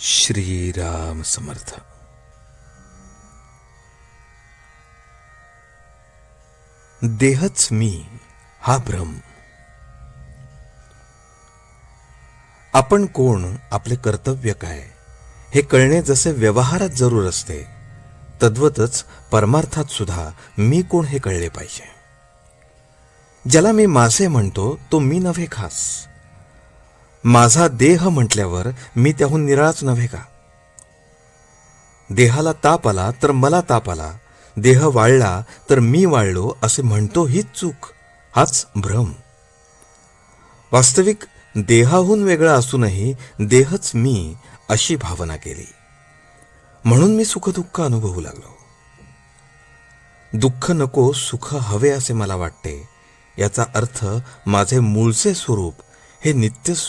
श्रीराम समर्थ। देहच मी हा भ्रम आपण कोण आपले कर्तव्य काय हे कळणे जसे व्यवहारात जरूर असते तद्वतच परमार्थात सुद्धा मी कोण हे कळले पाहिजे। ज्याला मी मासे म्हणतो तो मी नव्हे खास। माझा देह म्हटल्यावर मी त्याहून निराळाच नव्हे का? देहाला ताप आला तर मला ताप आला. देह वाळला तर मी वाळलो असे म्हणतो हीच चूक. हाच भ्रम. वास्तविक देहाहून वेगळा असूनही देहच मी अशी भावना केली. म्हणून मी सुखदुःख अनुभवू लागलो. दुःख नको सुख हवे असे मला वाटते. याचा अर्थ माझे मूळचे स्वरूप हे नित्य सुख